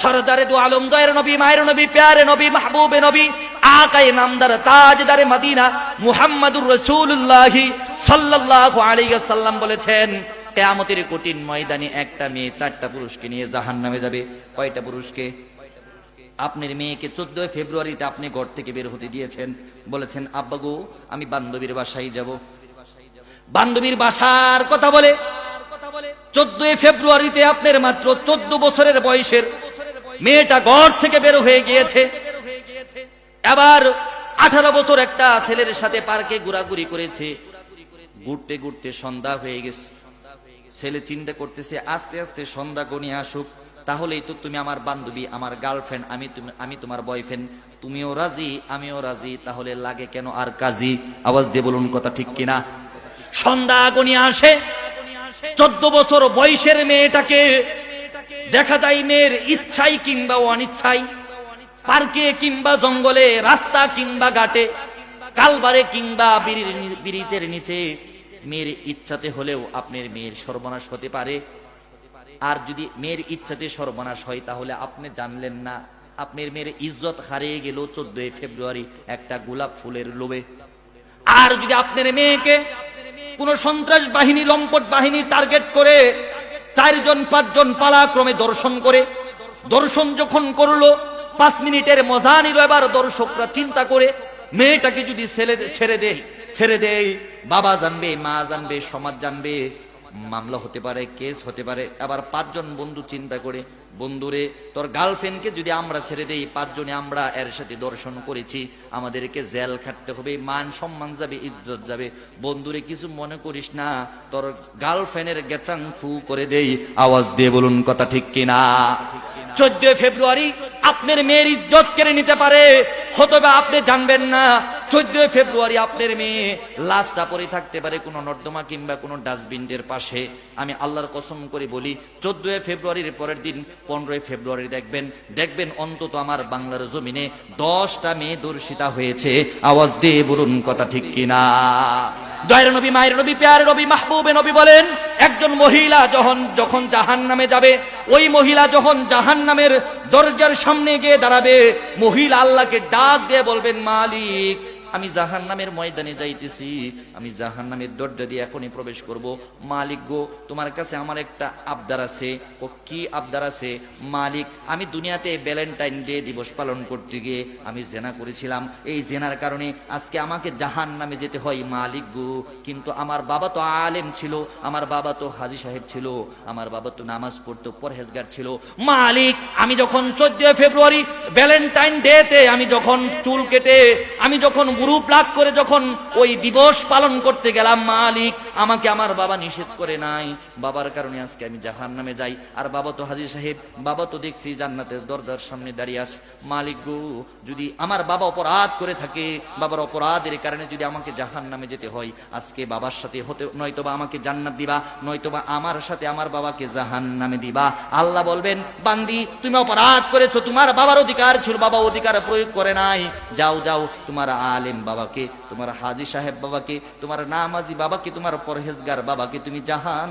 সরদারে দু আলম দয়ের নবী, মায়ের নবী, প্যারে নবী, মাহবুবে নবী, আকায়ে নামদার, তাজদারে মদিনা মুহাম্মাদুর রাসূলুল্লাহি সাল্লাল্লাহু আলাইহি সাল্লাম বলেছেন, কেয়ামতের কঠিন ময়দানে একটা মেয়ে চারটা পুরুষকে নিয়ে জাহান্নামে যাবে। কয়টা পুরুষকে? আপনার মেয়েকে চোদ্দ ফেব্রুয়ারিতে আপনি ঘর থেকে বের হতে দিয়েছেন। বলেছেন, আব্বা গো, আমি বান্ধবীর বাসায় যাব। বান্ধবীর বাসার কথা বলে, চোদ্দই ফেব্রুয়ারিতে আপনার মাত্র চোদ্দ বছরের বয়সের মেয়েটা ঘর থেকে বের হয়ে গিয়েছে। এবার আঠারো বছর একটা ছেলের সাথে পার্কে ঘোরাঘুরি করেছে। ঘুরতে ঘুরতে সন্ধ্যা হয়ে গেছে। ছেলে চিন্তা করতেছে, আস্তে আস্তে সন্ধ্যা গনিয়ে আসুক। তাহলেই তো তুমি আমার বান্ধবী, আমার গার্লফ্রেন্ড আমি আমি তোমার বয়ফ্রেন্ড তুমিও রাজি, আমিও রাজি, তাহলে লাগে কেন আর কাজী? আওয়াজ দিয়ে বলুন কথা ঠিক কিনা? সন্ধ্যা গনিয়ে আসে। চোদ্দ বছর বয়সের মেয়েটাকে দেখা যায় মেয়ের ইচ্ছাই কিংবা অনিচ্ছাই। পার্কে কিংবা জঙ্গলে, রাস্তা কিংবা ঘাটে, কালবারে কিংবা ব্রিজের নিচে। মেয়ের ইচ্ছাতে হলেও আপনার মেয়ের সর্বনাশ হতে পারে। আর যদি মেয়ের ইচ্ছাতে সর্বনাশ হয়, তাহলে আপনি জানলেন না, আপনার মেয়ের ইজ্জত হারিয়ে গেল চোদ্দই ফেব্রুয়ারি একটা গোলাপ ফুলের লোভে। আর যদি আপনার মেয়েকে কোন সন্ত্রাস বাহিনী, লম্পট বাহিনী টার্গেট করে চারজন, পাঁচজন পালাক্রমে দর্শন করে। দর্শন যখন করল, পাঁচ মিনিটের মজা নিল এবার দর্শকরা চিন্তা করে, মেয়েটাকে যদি ছেড়ে দেয় ছেড়ে দেয় বাবা জানবে, মা জানবে, সমাজ জানবে মামলা হতে পারে, কেস হতে পারে, আবার পাঁচজন বন্ধু চিন্তা করে, বন্ধুরে, তোর গার্লফ্রেন্ডকে যদি আমরা ছেড়ে দেই, পাঁচজনে আমরা এর সাথে দর্শন করেছি, আমাদেরকে জেল খাটতে হবে, মান সম্মান যাবে, ইজ্জত যাবে। বন্ধুরে, কিছু মনে করিস না, তোর গার্লফ্রেন্ডের গেচাং ফু করে দেই, আওয়াজ দিয়ে বলুন কথা ঠিক কিনা? চোদ্দ ফেব্রুয়ারি, আপনার মেয়ের ইজ্জত কেড়ে নিতে পারে হয়তো বা আপনি জানবেন না চোদ্দ ফেব্রুয়ারি আপনার মেয়ে লাশটা পরে থাকতে পারে কোনো নর্দমা কিংবা কোনো ডাস্টবিনের পাশে। আমি আল্লাহর কসম করে বলি চোদ্দই ফেব্রুয়ারির পরের দিন, পনেরোই ফেব্রুয়ারি দেখবেন দেখবেন অন্তত আমার বাংলার জমিনে দশটা মেয়ে দর্শিতা হয়েছে। আওয়াজ দিয়ে বলুন কথা ঠিক কিনা। দয়ের নবী, মায়ের নবী, পেয়ার নবী, মাহবুবে নবী বলেন, একজন মহিলা যখন যখন জাহান নামে যাবে, ওই মহিলা যখন জাহান নামের দরজার সামনে গিয়ে দাঁড়াবে, মহিলা আল্লাহকে ডাক দিয়ে বলবেন, মালিক আমি জাহান নামের ময়দানে যাইতেছি। আমি জাহান নামের দরজা দিয়ে এখনই প্রবেশ করব। মালিক গো, তোমার কাছে আমার একটা আবদার আছে। ও কি আবদার আছে? মালিক, আমি দুনিয়াতে ভ্যালেন্টাইন ডে দিবস পালন করতে গিয়ে আমি জেনা করেছিলাম। এই জেনার কারণে আজকে আমাকে জাহান নামে যেতে হয় মালিক গো। কিন্তু আমার বাবা তো আলেম ছিল, আমার বাবা তো হাজি সাহেব ছিল, আমার বাবা তো নামাজ পড়তো, পরহেজগার ছিল। মালিক, আমি যখন চোদ্দ ফেব্রুয়ারি ভ্যালেন্টাইন ডেতে আমি যখন চুল কেটে, আমি যখন গুরু প্লাগ করে যখন ওই দিবস পালন করতে গেলাম, মালিক, আমাকে আমার বাবা নিষেধ করে নাই। বাবার কারণে আজকে আমি জাহান নামে যাই। আর বাবা তো হাজির সাহেব, বাবা তো দেখছি জান্নাতের দরজার সামনে দাঁড়িয়ে আস মালিক গো, যদি আমার বাবা অপরাধ করে থাকে, বাবার অপরাধের কারণে যদি আমাকে জাহান নামে যেতে হয়, আজকে বাবার সাথে হতে, নয়তোবা আমাকে জান্নাত দিবা, নয়তোবা আমার সাথে আমার বাবাকে জাহান নামে দিবা। আল্লাহ বলবেন, বান্দি, তুমি অপরাধ করেছ, তোমার বাবার অধিকার ছিল, বাবা অধিকার প্রয়োগ করে নাই। যাও যাও, তোমার আলেম বাবাকে তোমার হাজি সাহেব বাবাকে তোমার নামাজি বাবাকে তোমার পরহেজগার বাবাকে তুমি জাহান